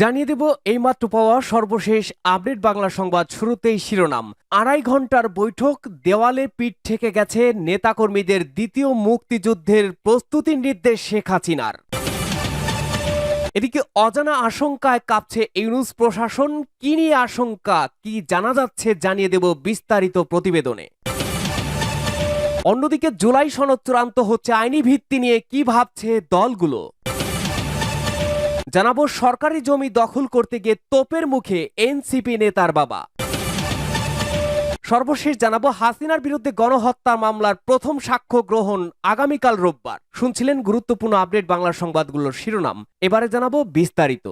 জানিয়ে দেব এইমাত্র পাওয়া সর্বশেষ আপডেট বাংলা সংবাদ শুরুতেই শিরোনাম। আড়াই ঘণ্টার বৈঠক, দেওয়ালে পিঠ থেকে গেছে নেতাকর্মীদের দ্বিতীয় মুক্তিযুদ্ধের প্রস্তুতির নির্দেশ শেখ হাসিনার। এদিকে অজানা আশঙ্কায় কাঁপছে ইউনুস প্রশাসন। কি নিয়ে আশঙ্কা, কি জানা যাচ্ছে জানিয়ে দেব বিস্তারিত প্রতিবেদনে। অন্যদিকে জুলাই সনদ চূড়ান্ত হচ্ছে, আইনি ভিত্তি নিয়ে কি ভাবছে দলগুলো? জানাব সরকারি জমি দখল করতে গিয়ে তোপের মুখে এনসিপি নেতার বাবা। সর্বশেষ জানাব হাসিনার বিরুদ্ধে গণহত্যা মামলার প্রথম সাক্ষ্য গ্রহণ আগামীকাল রোববার। শুনছিলেন গুরুত্বপূর্ণ আপডেট বাংলা সংবাদগুলোর শিরোনাম। এবারে জানাব বিস্তারিত।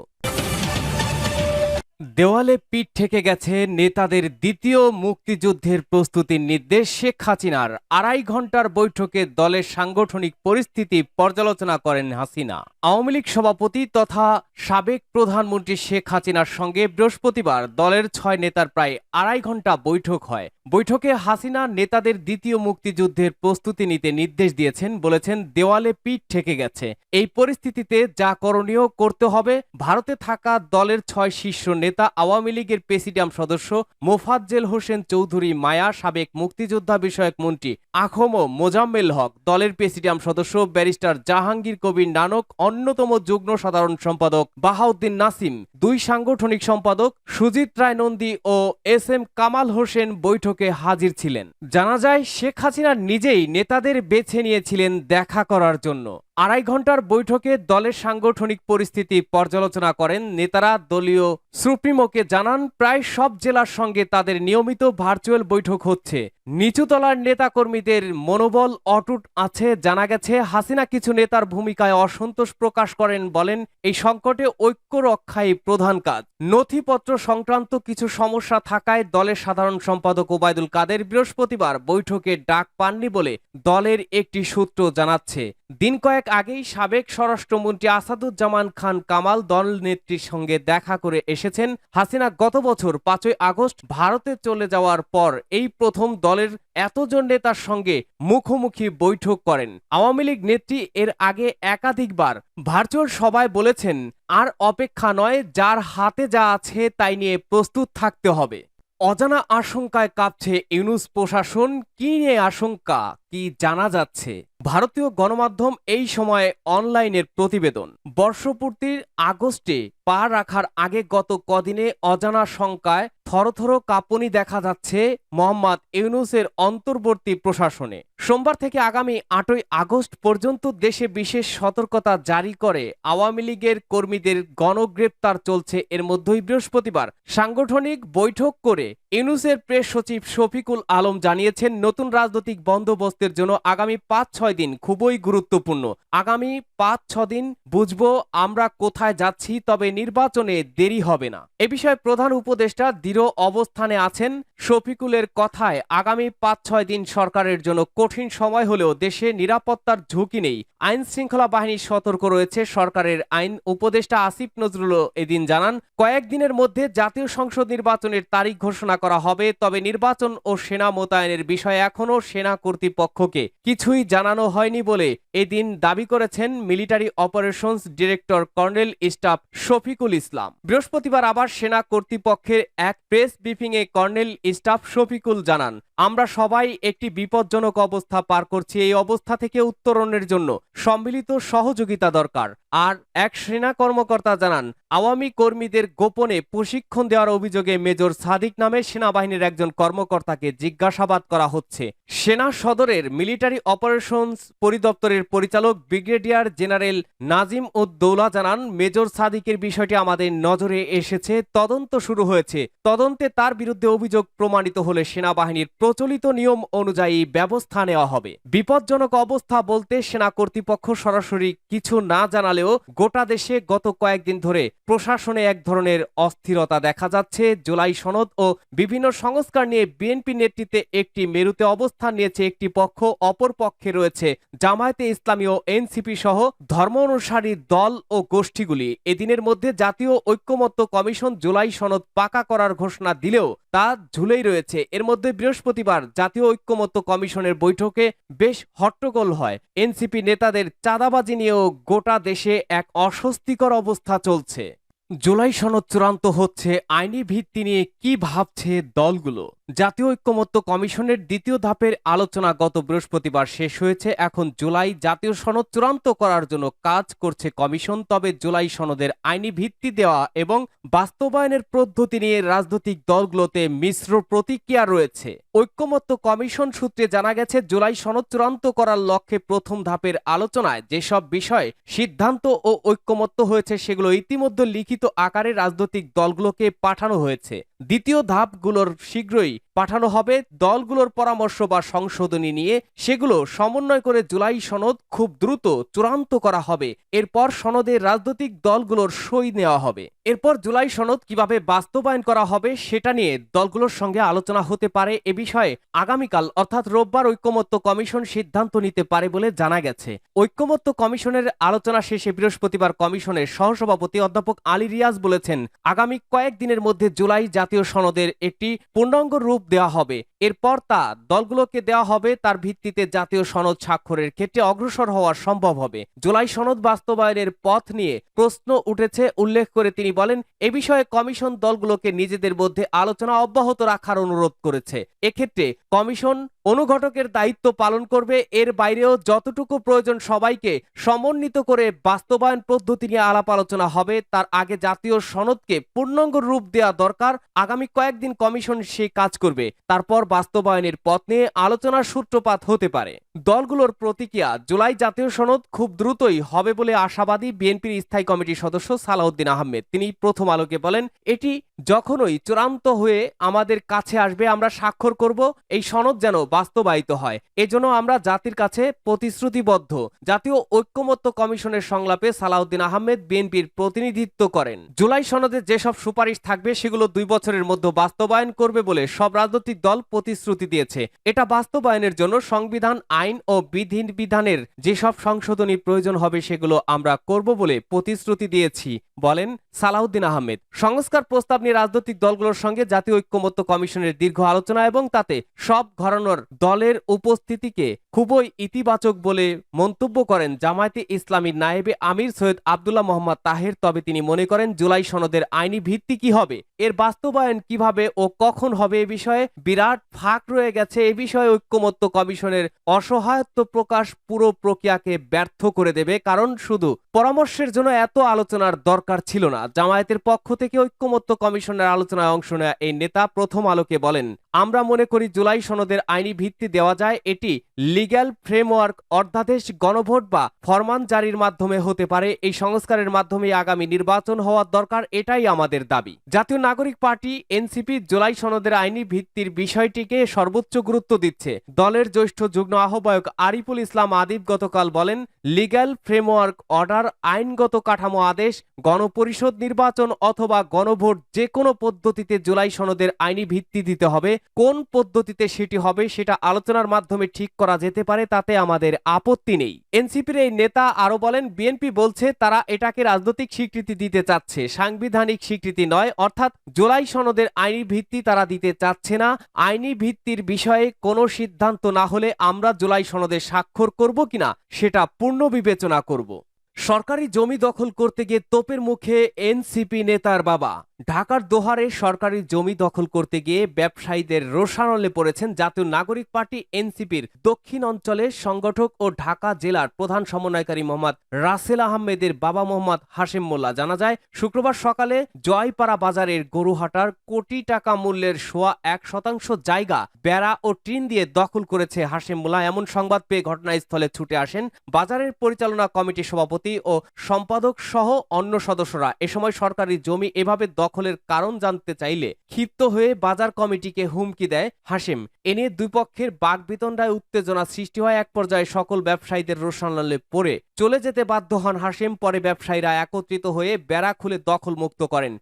দেওয়ালে পিঠ ঠেকে গেছে নেতাদের দ্বিতীয় মুক্তিযুদ্ধের প্রস্তুতির নির্দেশ শেখ হাসিনার। আড়াই ঘণ্টার বৈঠকে দলের সাংগঠনিক পরিস্থিতি পর্যালোচনা করেন হাসিনা। আওয়ামী লীগ সভাপতি তথা সাবেক প্রধানমন্ত্রী শেখ হাসিনার সঙ্গে বৃহস্পতিবার দলের ছয় নেতার প্রায় আড়াই ঘণ্টা বৈঠক হয়। বৈঠকে হাসিনা নেতাদের দ্বিতীয় মুক্তিযুদ্ধের প্রস্তুতি নিতে নির্দেশ দিয়েছেন বলেছেন দেওয়ালে পিঠ ঠেকে গেছে। এই পরিস্থিতিতে যা করণীয় করতে হবে, ভারতে থাকা দলের ছয় শীর্ষ নেতা, আওয়ামী লীগের প্রেসিডিয়াম সদস্য মোফাজ্জেল হোসেন চৌধুরী মায়া, সাবেক মুক্তিযোদ্ধা বিষয়ক মন্ত্রী আখম মোজাম্মেল হক, দলের প্রেসিডিয়াম সদস্য ব্যারিস্টার জাহাঙ্গীর কবির নানক, অন্যতম যুগ্ম সাধারণ সম্পাদক বাহাউদ্দিন নাসিম, দুই সাংগঠনিক সম্পাদক সুজিত রায় নন্দী ও এস এম কামাল হোসেন বৈঠকে হাজির ছিলেন। জানা যায় শেখ হাসিনা নিজেই নেতাদের বেছে নিয়েছিলেন দেখা করার জন্য। আড়াই ঘণ্টার বৈঠকে দলের সাংগঠনিক পরিস্থিতি পর্যালোচনা করেন নেতারা দলীয় সুপ্রিমোকে জানান, প্রায় সব জেলার সঙ্গে তাদের নিয়মিত ভার্চুয়াল বৈঠক হচ্ছে। নিচুতলার নেতাকর্মীদের মনোবল অটুট আছে, জানা গেছে হাসিনা কিছু নেতার ভূমিকায় অসন্তোষ প্রকাশ করেন বলেন, এই সংকটে ঐক্য রক্ষাই প্রধান কাজ। নথিপত্র সংক্রান্ত কিছু সমস্যা থাকায় দলের সাধারণ সম্পাদক ওবায়দুল কাদের বৃহস্পতিবার বৈঠকে ডাক পাননি বলে দলের একটি সূত্র জানাচ্ছে। দিন কয়েক আগেই সাবেক স্বরাষ্ট্রমন্ত্রী আসাদুজ্জামান খান কামাল দল নেত্রীর সঙ্গে দেখা করে এসেছেন। হাসিনা গত বছর পাঁচই আগস্ট ভারতে চলে যাওয়ার পর এই প্রথম দলের এতজন নেতার সঙ্গে মুখোমুখি বৈঠক করেন। আওয়ামী লীগ নেত্রী এর আগে একাধিকবার ভার্চুয়াল সভায় বলেছেন, আর অপেক্ষা নয়, যার হাতে যা আছে তাই নিয়ে প্রস্তুত থাকতে হবে। অজানা আশঙ্কায় কাঁপছে ইউনুস প্রশাসন। কি নিয়ে আশঙ্কা? কি জানা যাচ্ছে? ভারতীয় গণমাধ্যম এই সময়ে অনলাইনের প্রতিবেদন। বর্ষপূর্তির আগস্টে পা রাখার আগে গত কদিনে অজানা শঙ্কায় থরথর কাঁপনি দেখা যাচ্ছে মোহাম্মদ ইউনুসের অন্তর্বর্তী প্রশাসনে। সোমবার থেকে আগামী আটই আগস্ট পর্যন্ত দেশে বিশেষ সতর্কতা জারি করে আওয়ামী লীগের কর্মীদের গণগ্রেপ্তার চলছে। এর মধ্যেই বৃহস্পতিবার সাংগঠনিক বৈঠক করে ইউনুসের প্রেস সচিব শফিকুল আলম জানিয়েছেন, নতুন রাজনৈতিক বন্দোবস্তের জন্য আগামী পাঁচ ছয় দিন খুবই গুরুত্বপূর্ণ। আগামী পাঁচ ছ দিন বুঝব আমরা কোথায় যাচ্ছি, তবে নির্বাচনে দেরি হবে না। এ বিষয়ে প্রধান উপদেষ্টা দৃঢ় অবস্থানে আছেন শফিকুলের কথায় আগামী পাঁচ ছয় দিন সরকারের জন্য কঠিন সময় হলেও দেশে নিরাপত্তার ঝুঁকি নেই। আইন শৃঙ্খলা বাহিনী সতর্ক রয়েছে সরকারের আইন উপদেষ্টা আসিফ নজরুল এদিন জানান কয়েকদিনের মধ্যে জাতীয় সংসদ নির্বাচনের তারিখ ঘোষণা করা হবে, তবে নির্বাচন ও সেনা মোতায়েনের বিষয়ে এখনও সেনা কর্তৃপক্ষকে কিছুই জানানো হয়নি বলে এদিন দাবি করেছেন military operations director colonel staff Shafiqul Islam. বৃহস্পতিবার আবার সেনা কর্তৃপক্ষের এক প্রেস ব্রিফিংয়ে কর্নেল স্টাফ শফিকুল জানান আমরা সবাই একটি বিপজ্জনক অবস্থা পার করছি এই অবস্থা থেকে উত্তরণের জন্য। সম্মিলিত সহযোগিতা দরকার। আর এক সেনা কর্মকর্তা জানান, আওয়ামী কর্মীদের গোপনে প্রশিক্ষণ দেওয়ার অভিযোগে মেজর সাদিক নামে সেনাবাহিনীর একজন কর্মকর্তাকে জিজ্ঞাসাবাদ করা হচ্ছে। সেনা সদরের মিলিটারি অপারেশনস পরিদপ্তরের পরিচালক ব্রিগেডিয়ার জেনারেল নাজিম উদ্দৌলা জানান, মেজর সাদিকের বিষয়টি আমাদের নজরে এসেছে, তদন্ত শুরু হয়েছে। তদন্তে তার বিরুদ্ধে অভিযোগ প্রমাণিত হলে সেনাবাহিনীর প্রচলিত নিয়ম অনুযায়ী ব্যবস্থা নেওয়া হবে। বিপজ্জনক অবস্থা বলতে সেনা কর্তৃপক্ষ সরাসরি কিছু না জানালেও গোটা দেশে গত কয়েকদিন ধরে প্রশাসনে এক ধরনের অস্থিরতা দেখা যাচ্ছে। জুলাই সনদ ও বিভিন্ন সংস্কার নিয়ে বিএনপি নেতৃত্বে একটি মেরুতে অবস্থান নিয়েছে একটি পক্ষ, অপর পক্ষে রয়েছে জামায়াতে ইসলামী ও এনসিপি সহ ধর্ম অনুসারী দল ও গোষ্ঠীগুলি। এদিনের মধ্যে জাতীয় ঐক্যমত্য কমিশন জুলাই সনদ পাকা করার ঘোষণা দিলেও তা ঝুলেই রয়েছে। এর মধ্যে বৃহস্পতিবার জাতীয় ঐক্যমত্য কমিশনের বৈঠকে বেশ হট্টগোল হয়। এনসিপি নেতাদের চাঁদাবাজি নিয়েও গোটা দেশে এক অস্বস্তিকর অবস্থা চলছে। জুলাই সনদ চূড়ান্ত হচ্ছে। আইনি ভিত্তি নিয়ে কি ভাবছে দলগুলো? জাতীয় ঐক্যমত্য কমিশনের দ্বিতীয় ধাপের আলোচনা গত বৃহস্পতিবার শেষ হয়েছে। এখন জুলাই জাতীয় সনদ চূড়ান্ত করার জন্য কাজ করছে কমিশন। তবে জুলাই সনদের আইনি ভিত্তি দেওয়া এবং বাস্তবায়নের পদ্ধতি নিয়ে রাজনৈতিক দলগুলোতে মিশ্র প্রতিক্রিয়া রয়েছে। ঐক্যমত্য কমিশন সূত্রে জানা গেছে, জুলাই সনদ চূড়ান্ত করার লক্ষ্যে প্রথম ধাপের আলোচনায় যেসব বিষয়ে সিদ্ধান্ত ও ঐক্যমত্য হয়েছে, সেগুলো ইতিমধ্যে লিখিত আকারে রাজনৈতিক দলগুলোকে পাঠানো হয়েছে। দ্বিতীয় ধাপগুলোর শীঘ্রই পাঠানো হবে দলগুলোর পরামর্শ বা সংশোধনী নিয়ে। সেগুলো সমন্বয় করে জুলাই সনদ খুব দ্রুত চূড়ান্ত করা হবে। এরপর সনদে রাজনৈতিক দলগুলোর সই নেওয়া হবে। এরপর জুলাই সনদ কীভাবে বাস্তবায়ন করা হবে সেটা নিয়ে দলগুলোর সঙ্গে আলোচনা হতে পারে। এ বিষয়ে আগামীকাল, অর্থাৎ রোববার, ঐক্যমত্য কমিশন সিদ্ধান্ত নিতে পারে বলে জানা গেছে। ঐক্যমত্য কমিশনের আলোচনা শেষে বৃহস্পতিবার কমিশনের সহসভাপতি অধ্যাপক আলী রিয়াজ বলেছেন, আগামী কয়েকদিনের মধ্যে জুলাই জাতীয় সনদের একটি পূর্ণাঙ্গ রূপ দেওয়া হবে। এরপর তা দলগুলোকে দেওয়া হবে, তার ভিত্তিতে জাতীয় সনদ স্বাক্ষরের ক্ষেত্রে অগ্রসর হওয়া সম্ভব হবে। জুলাই সনদ বাস্তবায়নের পথ নিয়ে প্রশ্ন উঠেছে, উল্লেখ করে তিনি বলেন, এ বিষয়ে কমিশন দলগুলোকে নিজেদের মধ্যে আলোচনা অব্যাহত রাখার অনুরোধ করেছে। এক্ষেত্রে কমিশন অনুঘটকের দায়িত্ব পালন করবে, এর বাইরেও যতটুকু প্রয়োজন সবাইকে সমন্বিত করে বাস্তবায়ন পদ্ধতি নিয়ে আলাপ আলোচনা হবে, তার আগে জাতীয় সনদকে পূর্ণাঙ্গ রূপ দেওয়া দরকার। আগামী কয়েকদিন কমিশন সেই কাজ করবে। তারপর বাস্তবায়নের পথ নিয়ে আলোচনার সূত্রপাত হতে পারে। দলগুলোর প্রতিক্রিয়া জুলাই জাতীয় সনদ খুব দ্রুতই হবে বলে আশাবাদী বিএনপির স্থায়ী কমিটির সদস্য সালাউদ্দিন আহমেদ। তিনি প্রথম আলোকে বলেন, এটি যখনই চূড়ান্ত হয়ে আমাদের কাছে আসবে, আমরা স্বাক্ষর করব, এই সনদ যেন বাস্তবায়িত হয়। এজন্য আমরা জাতির কাছে প্রতিশ্রুতিবদ্ধ। জাতীয় ঐক্যমত্য কমিশনের সংলাপে সালাউদ্দিন আহমেদ বিএনপির প্রতিনিধিত্ব করেন। জুলাই সনদে যেসব সুপারিশ থাকবে, সেগুলো দুই বছরের মধ্যে বাস্তবায়ন করবে বলে সব রাজনৈতিক দল প্রতিশ্রুতি দিয়েছে। এটা বাস্তবায়নের জন্য সংবিধান, আইন ও বিধি বিধানের যেসব সংশোধনী প্রয়োজন হবে, সেগুলো আমরা করব বলে প্রতিশ্রুতি দিয়েছি, বলেন সালাউদ্দিন আহমেদ। সংস্কার প্রস্তাব নিয়ে রাজনৈতিক দলগুলোর সঙ্গে জাতীয় ঐক্যমত্য কমিশনের দীর্ঘ আলোচনা এবং তাতে সব ঘরানোর দলের উপস্থিতিকে খুবই ইতিবাচক বলে মন্তব্য করেন জামায়াতে ইসলামীর নায়েবে আমির সৈয়দ আবদুল্লাহ মোহাম্মদ তাহের। তবে তিনি মনে করেন, জুলাই সনদের আইনি ভিত্তি কি হবে? এর বাস্তবায়ন কীভাবে ও কখন হবে এ বিষয়ে বিরাট ফাঁক রয়ে গেছে। এ বিষয়ে ঐক্যমত্য কমিশনের অসহায়ত্ব প্রকাশ পুরো প্রক্রিয়াকে ব্যর্থ করে দেবে। কারণ শুধু পরামর্শের জন্য এত আলোচনার দরকার ছিল না। জামায়াতের পক্ষ থেকে ঐক্যমত্য কমিশনের আলোচনায় অংশ নেওয়া এই নেতা প্রথম আলোকে বলেন আমরা মনে করি জুলাই সনদের আইনি ভিত্তি দেওয়া যায়, এটি লিগ্যাল ফ্রেমওয়ার্ক অর্ধাদেশ গণভোট বা ফরমান জারির মাধ্যমে হতে পারে। এই সংস্কারের মাধ্যমে আগামী নির্বাচন হওয়ার দরকার, এটাই আমাদের দাবি। জাতীয় নাগরিক পার্টি, এনসিপি, জুলাই সনদের আইনি ভিত্তির বিষয়টিকে সর্বোচ্চ গুরুত্ব দিচ্ছে। দলের জ্যেষ্ঠ যুগ্ম আহ্বায়ক আরিফুল ইসলাম আদিব গতকাল বলেন, লিগ্যাল ফ্রেমওয়ার্ক অর্ডার আইনগত কাঠামো আদেশ, গণপরিষদ নির্বাচন অথবা গণভোট যে কোনো পদ্ধতিতে জুলাই সনদের আইনি ভিত্তি দিতে হবে। কোন পদ্ধতিতে সেটি হবে সেটা আলোচনার মাধ্যমে ঠিক করা যেতে পারে, তাতে আমাদের আপত্তি নেই। এনসিপির এই নেতা আরও বলেন, বিএনপি বলছে তারা এটাকে রাজনৈতিক স্বীকৃতি দিতে চাচ্ছে, সাংবিধানিক স্বীকৃতি নয়, অর্থাৎ জুলাই সনদের আইনি ভিত্তি তারা দিতে চাচ্ছে না। আইনি ভিত্তির বিষয়ে কোনো সিদ্ধান্ত না হলে আমরা জুলাই সনদে স্বাক্ষর করব কিনা সেটা পূর্ণ বিবেচনা করব। সরকারি জমি দখল করতে গিয়ে তোপের মুখে এনসিপি নেতার বাবা। ঢাকার দোহারে সরকারি জমি দখল করতে গিয়ে ব্যবসায়ীদের রোষানলে পড়েছেন জাতীয় নাগরিক পার্টি এনসিপির দক্ষিণ অঞ্চলের সংগঠক ও ঢাকা জেলার প্রধান সমন্বয়কারী মোহাম্মদ রাসেল আহমেদের বাবা মোহাম্মদ হাশেম মোল্লা। জানা যায়, শুক্রবার সকালে জয়পাড়া বাজারের গরুহাটার কোটি টাকা মূল্যের সোয়া এক শতাংশ জায়গা, বেড়া ও টিন দিয়ে দখল করেছে হাশেম মোল্লা। এমন সংবাদ পেয়ে ঘটনাস্থলে ছুটে আসেন বাজারের পরিচালনা কমিটির সভাপতি ও সম্পাদক সহ অন্য সদস্যরা। এ সময় সরকারি জমি এভাবে দখলের কারণ জানতে চাইলে ক্ষিপ্ত হয়ে বাজার কমিটিকে হুমকি দেয় হাসিম এ নিয়ে দুই পক্ষের বাগবিতণ্ডায় উত্তেজনা সৃষ্টি হয়। এক পর্যায়ে সকল ব্যবসায়ীদের রোশানলে পড়ে চলে যেতে বাধ্য হন হাসিম পরে ব্যবসায়ীরা একত্রিত হয়ে বেড়া খুলে দখল মুক্ত করেন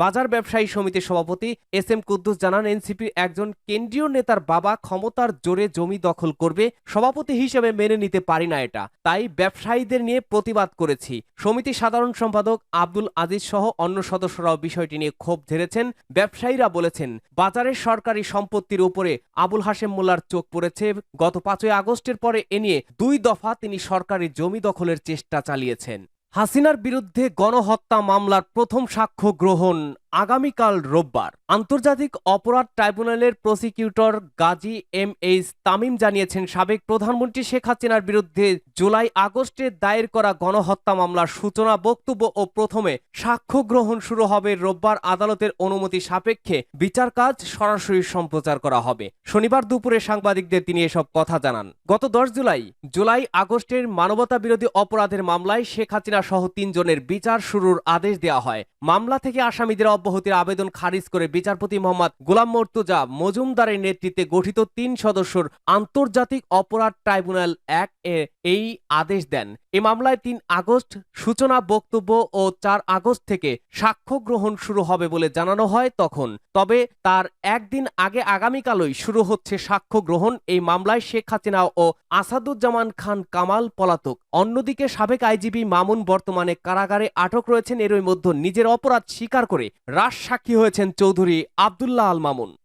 বাজার ব্যবসায়ী সমিতির সভাপতি এস এম কুদ্দুস জানান, এনসিপির একজন কেন্দ্রীয় নেতার বাবা ক্ষমতার জোরে জমি দখল করবে। সভাপতি হিসেবে মেনে নিতে পারি না এটা। তাই ব্যবসায়ীদের নিয়ে প্রতিবাদ করেছি। সমিতির সাধারণ সম্পাদক আব্দুল আজিজ সহ অন্য সদস্যরাও বিষয়টি নিয়ে ক্ষোভ ঝেড়েছেন। ব্যবসায়ীরা বলেছেন বাজারের সরকারি সম্পত্তির উপরে আবুল হাশেম মোল্লার চোখ পড়েছে। গত পাঁচই আগস্টের পরে এ নিয়ে দুই দফা তিনি সরকারি জমি দখলের চেষ্টা চালিয়েছেন। হাসিনার বিরুদ্ধে গণহত্যা মামলার প্রথম সাক্ষ্য গ্রহণ আগামীকাল রোববার আন্তর্জাতিক অপরাধ ট্রাইব্যুনালের prosecutor Ghazi M H Tamim জানিয়েছেন, সাবেক প্রধানমন্ত্রী শেখ হাসিনার বিরুদ্ধে জুলাই আগস্টে দায়ের করা গণহত্যা মামলার সূচনা, বক্তব্য ও প্রথমে সাক্ষ্য গ্রহণ শুরু হবে রোববার আদালতের অনুমতি সাপেক্ষে। বিচার কাজ সরাসরি সম্প্রচার করা হবে। শনিবার দুপুরে সাংবাদিকদের তিনি এসব কথা জানান। গত দশ জুলাই জুলাই আগস্টের মানবতা বিরোধী অপরাধের মামলায় শেখ হাসিনা সহ তিনজনের বিচার শুরুর আদেশ দেওয়া হয়। মামলা থেকে আসামিদের অব্যাহতির আবেদন খারিজ করে বিচারপতি মোহাম্মদ গোলাম মর্তুজা মজুমদারের নেতৃত্বে গঠিত তিন সদস্যর আন্তর্জাতিক অপরাধ ট্রাইব্যুনাল এক এ এই আদেশ দেন। এ মামলায় তিন আগস্ট সূচনা বক্তব্য ও চার আগস্ট থেকে সাক্ষ্য গ্রহণ শুরু হবে বলে জানানো হয় তখন। তবে তার একদিন আগে আগামীকালই শুরু হচ্ছে সাক্ষ্য গ্রহণ। এই মামলায় শেখ হাসিনা ও আসাদুজ্জামান খান কামাল পলাতক। অন্যদিকে সাবেক আইজিপি মামুন বর্তমানে কারাগারে আটক রয়েছেন। এরই মধ্যে নিজের অপরাধ স্বীকার করে রাজ সাক্ষী হয়েছেন চৌধুরী আবদুল্লাহ আল মামুন।